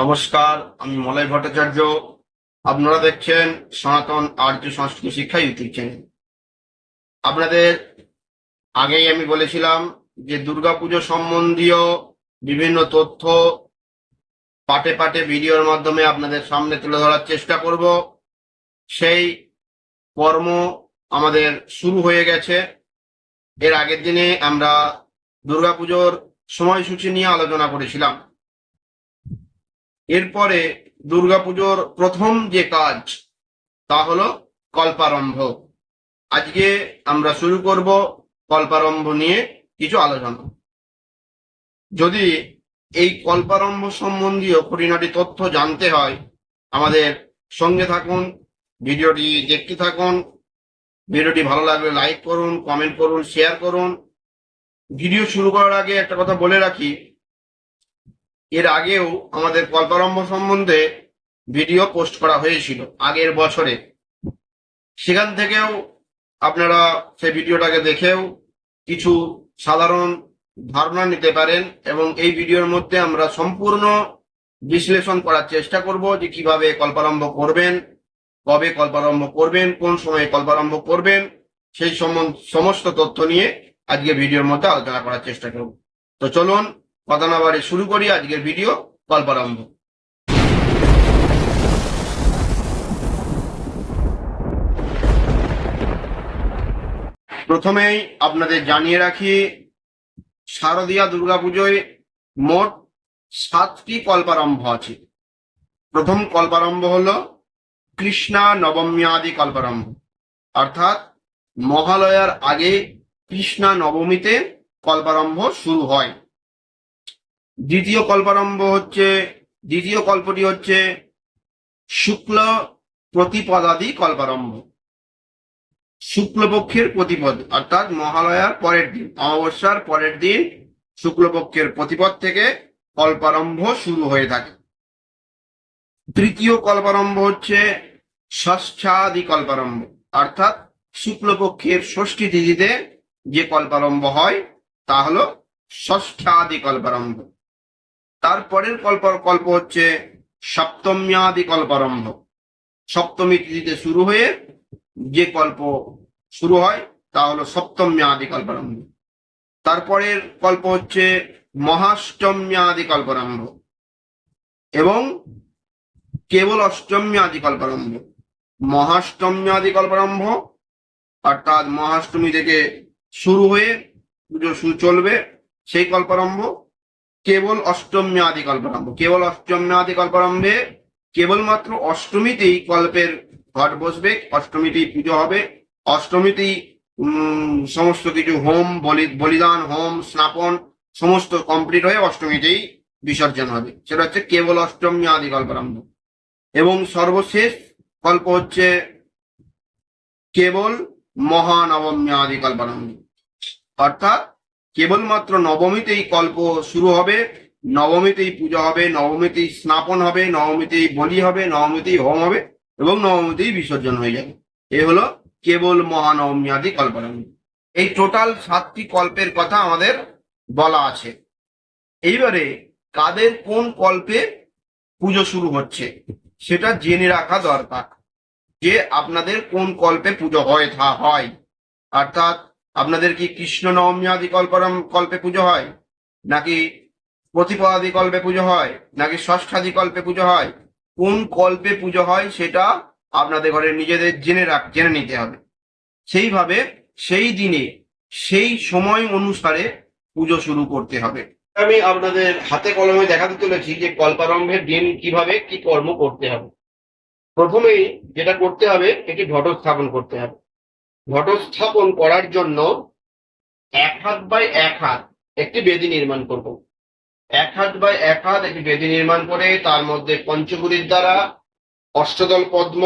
নমস্কার, আমি মলয় ভট্টাচার্য। আপনারা দেখছেন সনাতন আর্য সংস্কৃতি শিক্ষা ইউটিউব চ্যানেল। আপনাদের আগেই আমি বলেছিলাম যে দুর্গাপুজো সম্বন্ধীয় বিভিন্ন তথ্য পাটে পাটে ভিডিওর মাধ্যমে আপনাদের সামনে তুলে ধরার চেষ্টা করব। সেই কর্ম আমাদের শুরু হয়ে গেছে। এর আগের দিনে আমরা দুর্গাপুজোর সময়সূচি নিয়ে আলোচনা করেছিলাম। এরপরে দুর্গাপুজোর প্রথম যে কাজ, তা হলো কল্পারম্ভ। আজকে আমরা শুরু করব কল্পারম্ভ নিয়ে কিছু আলোচনা। যদি এই কল্পারম্ভ সম্বন্ধীয় খুঁটিনাটি তথ্য জানতে হয়, আমাদের সঙ্গে থাকুন, ভিডিওটি দেখতে থাকুন, ভিডিওটি ভালো লাগলে লাইক করুন, কমেন্ট করুন, শেয়ার করুন। ভিডিও শুরু করার আগে একটা কথা বলে রাখি এর আগেও আমাদের কল্পারম্ভ সম্বন্ধে ভিডিও পোস্ট করা হয়েছিল, আগের বছরে। সেখান থেকেও আপনারা সেই ভিডিওটাকে দেখেও কিছু সাধারণ ধারণা নিতে পারেন এবং এই ভিডিওর মধ্যে আমরা সম্পূর্ণ বিশ্লেষণ করার চেষ্টা করব যে কীভাবে কল্পারম্ভ করবেন, কবে কল্পারম্ভ করবেন, কোন সময়ে কল্পারম্ভ করবেন, সেই সমস্ত তথ্য নিয়ে আজকে ভিডিওর মধ্যে আলোচনা করার চেষ্টা করব। তো চলুন কথা না শুরু করি, আজকের ভিডিও কল্পারম্ভ প্রথমেই আপনাদের জানিয়ে রাখি, শারদীয়া দুর্গাপুজোয় মোট সাতটি কল্পারম্ভ আছে। প্রথম কল্পারম্ভ হল কৃষ্ণা নবমী আদি কল্পারম্ভ। অর্থাৎ মহালয়ার আগে কৃষ্ণা নবমীতে কল্পারম্ভ শুরু হয়। দ্বিতীয় কল্পারম্ভ হচ্ছে, দ্বিতীয় কল্পটি হচ্ছে শুক্ল প্রতিপদাদি কল্পারম্ভ। শুক্লপক্ষের প্রতিপদ, অর্থাৎ মহালয়ার পরের দিন, অমাবস্যার পরের দিন শুক্লপক্ষের প্রতিপদ থেকে কল্পারম্ভ শুরু হয়ে থাকে। তৃতীয় কল্পারম্ভ হচ্ছে ষষ্ঠাদি কল্পারম্ভ, অর্থাৎ শুক্লপক্ষের ষষ্ঠী তিথিতে যে কল্পারম্ভ হয়, তা হলো ষষ্ঠাদি কল্পারম্ভ। তারপরের কল্প কল্প হচ্ছে সপ্তম্যাদি কল্পারম্ভ সপ্তমী তিথিতে শুরু হয়ে যে কল্প শুরু হয়, তা হলো সপ্তম্যাদি কল্পারম্ভ তারপরের কল্প হচ্ছে মহাষ্টম্যাদি কল্পারম্ভ এবং কেবল অষ্টম্যাদি কল্পারম্ভ মহাষ্টম্যাদি কল্পারম্ভ অর্থাৎ মহাষ্টমী থেকে শুরু হয়ে পুজো শুরু চলবে, সেই কল্পারম্ভ কেবল অষ্টম মেয়াদি কল্পারম্ভ কেবল অষ্টমী মেয়াদি কল্পারম্ভে কেবলমাত্র অষ্টমীতেই কল্পের ঘট বসবে, অষ্টমীতেই পুজো হবে, অষ্টমীতেই সমস্ত কিছু হোম, বলি, বলিদান, হোম, স্নাপন, সমস্ত কমপ্লিট হয়ে অষ্টমীতেই বিসর্জন হবে। সেটা হচ্ছে কেবল অষ্টমী আদি কল্পারম্ভ এবং সর্বশেষ কল্প হচ্ছে কেবল মহানবমী আদি কল্পারম্ভ অর্থাৎ কেবলমাত্র নবমীতেই কল্প শুরু হবে, নবমীতেই পূজা হবে, নবমীতেই স্নাপন হবে, নবমীতেই বলি হবে, নবমীতেই হোম হবে এবং নবমীতেই বিসর্জন হয়ে যাবে। এ হলো কেবল মহানবমী আদি কল্পারম্ভ এই টোটাল সাতটি কল্পের কথা আমাদের বলা আছে। এইবারে কাদের কোন কল্পে পুজো শুরু হচ্ছে সেটা জেনে রাখা দরকার যে আপনাদের কোন কল্পে পুজো হয়, থা হয়। অর্থাৎ আপনাদের কি কৃষ্ণ নবমী আদি কল্পরম কল্পে পুজো হয়? নাকি প্রতিপদাদি কল্পে পুজো হয়? নাকি ষষ্ঠাদি কল্পে পুজো হয়? কোন কল্পে পুজো হয় সেটা আপনাদের ঘরে নিজেদের জেনে রাখ, জেনে নিতে হবে। সেইভাবে সেই দিনে, সেই সময় অনুসারে পুজো শুরু করতে হবে। আমি আপনাদের হাতে কলমে দেখাতে চলেছি যে কল্পারম্ভের দিন কীভাবে কি কর্ম করতে হবে। প্রথমেই যেটা করতে হবে একটি ঘট স্থাপন করতে হবে। ঘট স্থাপন করার জন্য এক হাত বাই এক হাত একটি বেদি নির্মাণ করব। এক হাত বাই এক হাত একটি বেদি নির্মাণ করে তার মধ্যে পঞ্চগুরির দ্বারা অষ্টদল পদ্ম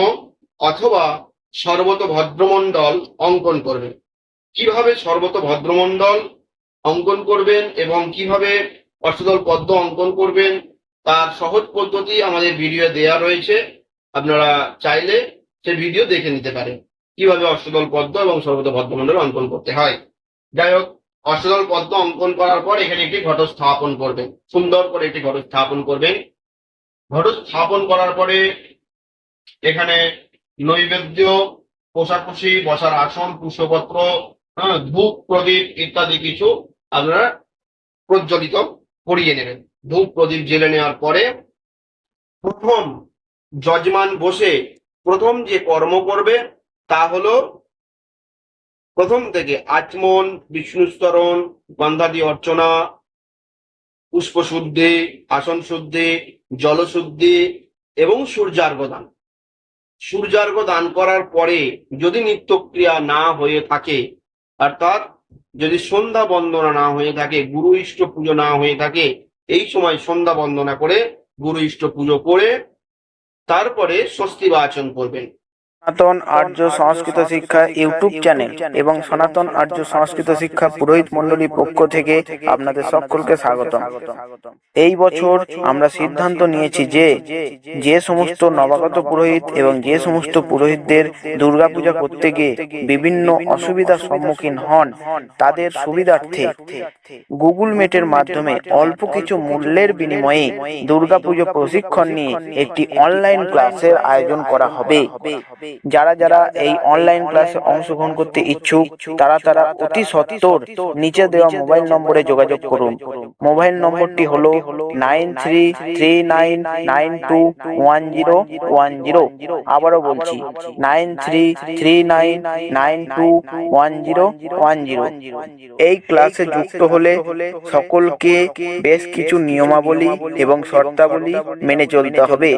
অথবা সর্বত ভদ্রমণ্ডল অঙ্কন করবেন কীভাবে সর্বত ভদ্রমণ্ডল অঙ্কন করবেন এবং কীভাবে অষ্টদল পদ্ম অঙ্কন করবেন তার সহজ পদ্ধতি আমাদের ভিডিও দেয়া রয়েছে। আপনারা চাইলে সে ভিডিও দেখে নিতে পারেন। কীভাবে অষ্টদল পদ্ম এবং সর্বত ভদ্রমণ্ডল অঙ্কন করতে হয়? যাই হোক অষ্টদল পদ্ম অঙ্কন করার পর এখানে একটি ঘট স্থাপন করবেন। সুন্দর করে একটি ঘট স্থাপন করবেন। ঘট স্থাপন করার পরে এখানে নৈবেদ্য কোষাকুষি বসার আসন পুষ্পপত্র হ্যাঁ, ধূপ প্রদীপ ইত্যাদি কিছু আপনারা প্রজ্বলিত করিয়ে নেবেন। ধূপ প্রদীপ জেলে নেওয়ার পরে প্রথম যজমান বসে প্রথম যে কর্ম করবে তা হলো প্রথম থেকে আচমন, বিষ্ণুস্তরণ, গন্ধাদি অর্চনা পুষ্প শুদ্ধি আসন শুদ্ধি জলশুদ্ধি এবং সূর্যার্ঘ দান সূর্যার্ঘ দান করার পরে যদি নিত্যক্রিয়া না হয়ে থাকে, অর্থাৎ যদি সন্ধ্যা বন্দনা না হয়ে থাকে, গুরু ইষ্ট পুজো না হয়ে থাকে, এই সময় সন্ধ্যা বন্দনা করে গুরু ইষ্ট পুজো করে তারপরে স্বস্তি বাচন করবেন। সনাতন আর্য সংস্কৃত শিক্ষা ইউটিউব চ্যানেল এবং সনাতন আর্য সংস্কৃত শিক্ষা পুরোহিত মণ্ডলীর পক্ষ থেকে আপনাদের সকলকে স্বাগত এই বছর আমরা সিদ্ধান্ত নিয়েছি যে যে সমস্ত নবাগত পুরোহিত এবং যে সমস্ত পুরোহিতদের দুর্গাপূজা করতে গিয়ে বিভিন্ন অসুবিধার সম্মুখীন হন, তাদের সুবিধার্থে গুগল মিটের মাধ্যমে অল্প কিছু মূল্যের বিনিময়ে দুর্গাপুজো প্রশিক্ষণ নিয়ে একটি অনলাইন ক্লাসের আয়োজন করা হবে। যারা যারা এই অনলাইন ক্লাসে অংশগ্রহণ করতে ইচ্ছুক তারা তারা অতি সত্বর নিচে দেওয়া মোবাইল নম্বরে যোগাযোগ করুন মোবাইল নম্বরটি হলো nine three three nine nine two one zero one zero আবারও বলছি nine three three nine nine two one zero one zero এই ক্লাসে যুক্ত হলে সকলকে বেশ কিছু নিয়মাবলী এবং শর্তাবলী মেনে চলতে হবে।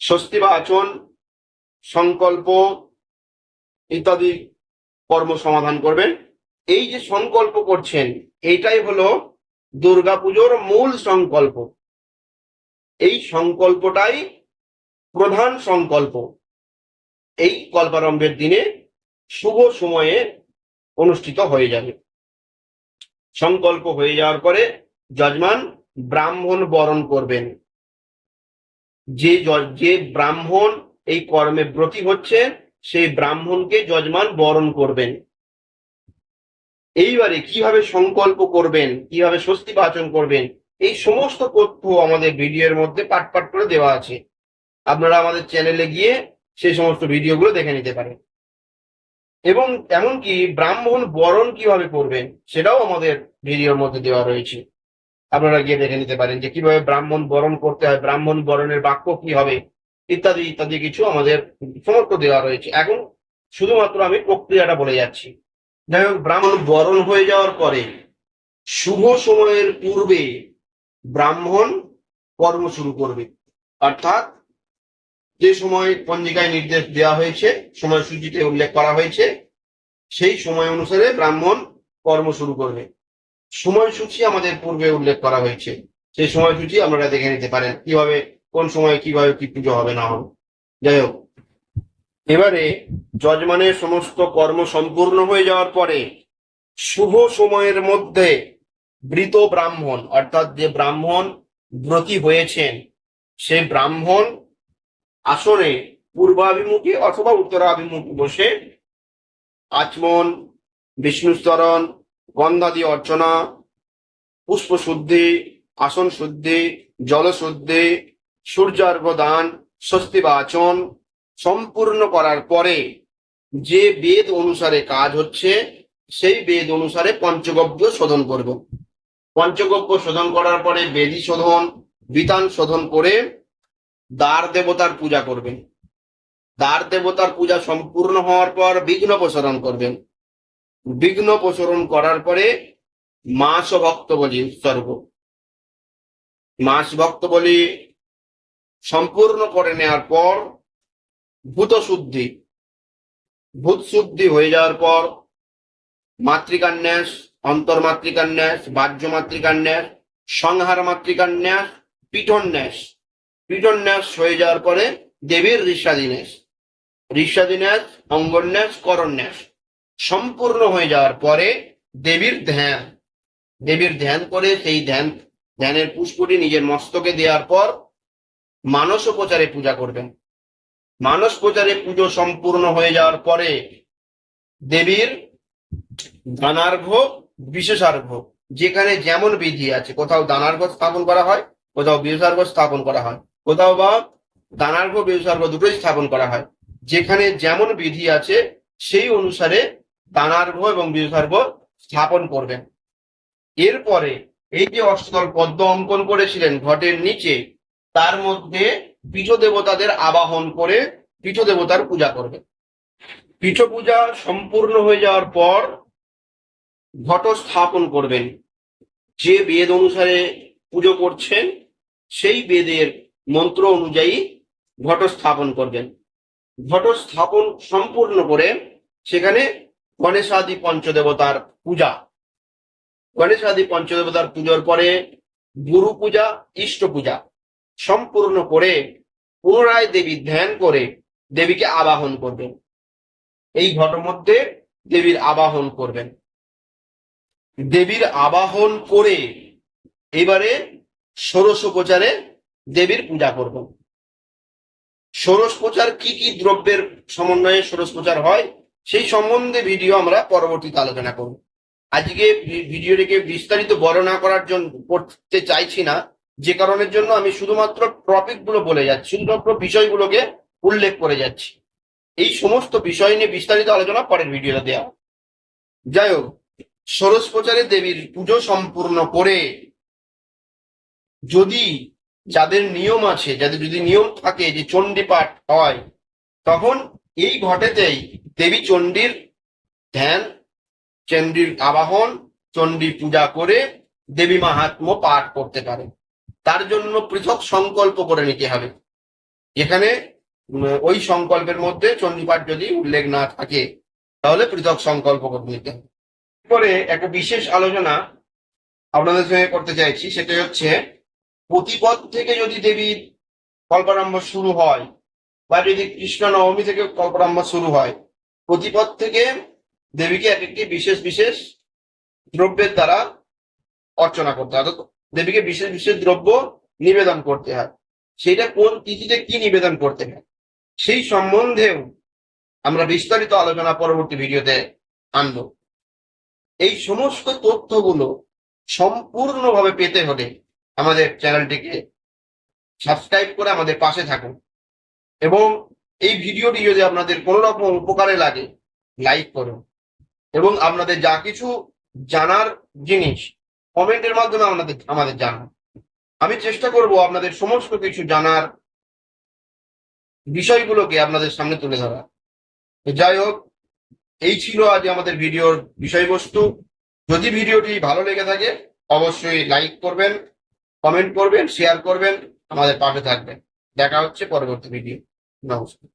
স্বস্তি বাচন সংকল্প ইত্যাদি কর্ম সমাধান করবেন। এই যে সংকল্প করছেন, এইটাই হলো দুর্গাপুজোর মূল সংকল্প। এই সংকল্পটাই প্রধান সংকল্প। এই কল্পারম্ভের দিনে শুভ সময়ে অনুষ্ঠিত হয়ে যাবে। সংকল্প হয়ে যাওয়ার পরে যজমান ব্রাহ্মণ বরণ করবেন। যে যে ব্রাহ্মণ এই কর্মে ব্রতী হচ্ছে সেই ব্রাহ্মণকে যজমান বরণ করবেন। এইবারে কীভাবে সংকল্প করবেন, কীভাবে স্বস্তি বাচন করবেন, এই সমস্ত তথ্য আমাদের ভিডিওর মধ্যে পাট পাট করে দেওয়া আছে। আপনারা আমাদের চ্যানেলে গিয়ে সেই সমস্ত ভিডিওগুলো দেখে নিতে পারেন। এবং এমনকি ব্রাহ্মণ বরণ কীভাবে করবেন, সেটাও আমাদের ভিডিওর মধ্যে দেওয়া রয়েছে। আপনারা গিয়ে দেখে নিতে পারেন যে কীভাবে ব্রাহ্মণ বরণ করতে হয়, ব্রাহ্মণ বরণের বাক্য কি হবে ইত্যাদি ইত্যাদি কিছু আমাদের সমর্থ দেওয়া রয়েছে। এখন শুধুমাত্র আমি প্রক্রিয়াটা বলে যাচ্ছি। যাই হোক, ব্রাহ্মণ বরণ হয়ে যাওয়ার পরে শুভ সময়ের পূর্বে ব্রাহ্মণ কর্ম শুরু করবে। অর্থাৎ যে সময় পঞ্জিকায় নির্দেশ দেওয়া হয়েছে, সময়সূচিতে উল্লেখ করা হয়েছে, সেই সময় অনুসারে ব্রাহ্মণ কর্ম শুরু করবে। সময়সূচি আমাদের পূর্বে উল্লেখ করা হয়েছে। সেই সময়সূচি আপনারা দেখে নিতে পারেন। কীভাবে কোন সময় কীভাবে কি পুজো হবে না হবে। যাই হোক, এবারে যজমানের সমস্ত কর্ম সম্পূর্ণ হয়ে যাওয়ার পরে শুভ সময়ের মধ্যে বৃত ব্রাহ্মণ, অর্থাৎ যে ব্রাহ্মণ ব্রতী হয়েছেন, সে ব্রাহ্মণ আসনে পূর্বাভিমুখী অথবা উত্তরাভিমুখী বসে আচমন, বিষ্ণুস্তরণ, গন্ধাদি অর্চনা পুষ্প শুদ্ধি আসন শুদ্ধি জল শুদ্ধি সূর্যার্ঘ দান স্বস্তি বাচন সম্পূর্ণ করার পরে যে বেদ অনুসারে কাজ হচ্ছে, সেই বেদ অনুসারে পঞ্চগব্য শোধন করব। পঞ্চগব্য শোধন করার পরে বেদি শোধন, বিতান শোধন করে দ্বার দেবতার পূজা করবেন। দ্বার দেবতার পূজা সম্পূর্ণ হওয়ার পর বিঘ্ন প্রসারণ করবেন। বিঘ্ন প্রসারণ করার পরে মাস ভক্ত বলি উৎসর্গ। মাস ভক্ত বলি সম্পূর্ণ করে নেওয়ার পর ভূত শুদ্ধি ভূত শুদ্ধি হয়ে যাওয়ার পর মাতৃকান্যাস, অন্তর্মাতৃকান্যাস বাহ্য মাতৃকান্যাস সংহার মাতৃকান্যাস পিঠন্যাস। পিঠন্যাস হয়ে যাওয়ার পরে দেবীর ঋষাদিন্যাস। ঋষাদিন্যাস, অঙ্গন্যাস, করন্যাস। সম্পূর্ণ হয়ে যাওয়ার পরে দেবীর ধ্যান। দেবীর ধ্যান করে সেই ধ্যান, ধ্যানের পুষ্পটি নিজের মস্তকে দেওয়ার পর মানস প্রচারে পূজা করবেন। মানস প্রচারে পুজো সম্পূর্ণ হয়ে যাওয়ার পরে দেবীর দানার্ঘ, বিশেষার্ঘ, যেখানে যেমন বিধি আছে, কোথাও দানার্ঘ স্থাপন করা হয়, কোথাও বিশেষার্ঘ স্থাপন করা হয়, কোথাও বা দানার্ঘ বিসর্গ দুটোই স্থাপন করা হয়। যেখানে যেমন বিধি আছে, সেই অনুসারে দানার্ঘ এবং বিসর্গ স্থাপন করবেন। এরপরে এই যে অষ্টদল পদ্ম অঙ্কন করেছিলেন, ঘটের নিচে তার মধ্যে পীঠ দেবতাদের আবাহন করে পীঠ দেবতার পূজা করবে। পীঠ পূজা সম্পূর্ণ হয়ে যাওয়ার পর ঘট স্থাপন করবেন। যে বেদ অনুসারে পুজো করছেন সেই বেদের মন্ত্র অনুযায়ী ঘট স্থাপন করবেন। ঘট স্থাপন সম্পূর্ণ করে সেখানে গণেশাদি পঞ্চদেবতার পূজা। গণেশাদি পঞ্চদেবতার পুজোর পরে গুরু পূজা ইষ্ট পূজা সম্পূর্ণ করে পুনরায় দেবী ধ্যান করে দেবীকে আবাহন করবেন। এই ঘট মধ্যে দেবীর আবাহন করবেন। দেবীর আবাহন করে এবারে ষোড়শ উপচারে দেবীর পূজা করবেন। ষোড়শ প্রচার কি কি দ্রব্যের সমন্বয়ে ষোড়শ প্রচার হয়, সেই সম্বন্ধে ভিডিও আমরা পরবর্তীতে আলোচনা করব। আজকে ভিডিওটিকে বিস্তারিত বর্ণনা করার জন্য করতে চাইছি না যে কারণের জন্য আমি শুধুমাত্র টপিকগুলো বলে যাচ্ছি, শুধুমাত্র বিষয়গুলোকে উল্লেখ করে যাচ্ছি। এই সমস্ত বিষয় নিয়ে বিস্তারিত আলোচনা পরের ভিডিওতে দেওয়া যাই হোক ষোড়শ প্রচারে দেবীর পুজো সম্পূর্ণ করে যদি যাদের নিয়ম আছে, যাদের যদি নিয়ম থাকে যে চণ্ডী পাঠ হয়, তখন এই ঘটেতেই দেবী চণ্ডীর ধ্যান, চণ্ডীর আবাহন, চণ্ডী পূজা করে দেবী মাহাত্ম পাঠ করতে পারে তার জন্য পৃথক সংকল্প করে নিতে হবে। এখানে ওই সংকল্পের মধ্যে চণ্ডী পাঠ যদি উল্লেখ না থাকে, তাহলে পৃথক সংকল্প করে নিতে হবে। পরে একটা বিশেষ আলোচনা আপনাদের সঙ্গে করতে চাইছি সেটা হচ্ছে, প্রতিপদ থেকে যদি দেবীর কল্পারম্ভ শুরু হয়, বা যদি কৃষ্ণ নবমী থেকে কল্পারম্ভ শুরু হয়, প্রতিপদ থেকে দেবীকে এক একটি বিশেষ বিশেষ দ্রব্যের দ্বারা অর্চনা করতে হয় দেবীকে বিশেষ বিশেষ দ্রব্য নিবেদন করতে হয়। সেটা কোন তিথিতে কি নিবেদন করতে হয়? সেই সম্বন্ধেও আমরা বিস্তারিত আলোচনা পরবর্তী ভিডিওতে আনব। এই সমস্ত তথ্যগুলো সম্পূর্ণভাবে পেতে হলে আমাদের চ্যানেলটিকে সাবস্ক্রাইব করে আমাদের পাশে থাকুন। এবং এই ভিডিওটি যদি আপনাদের কোনো রকম উপকারে লাগে, লাইক করুন। এবং আপনাদের যা কিছু জানার জিনিস কমেন্টের মাধ্যমে আমাদের আমাদের জানান। আমি চেষ্টা করব আপনাদের সমস্ত কিছু জানার বিষয়গুলোকে আপনাদের সামনে তুলে ধরা যাই হোক, এই ছিল আজ আমাদের ভিডিওর বিষয়বস্তু। যদি ভিডিওটি ভালো লেগে থাকে, অবশ্যই লাইক করবেন, কমেন্ট করবেন, শেয়ার করবেন, আমাদের পাশে থাকবেন। দেখা হচ্ছে পরবর্তী ভিডিও। নমস্কার।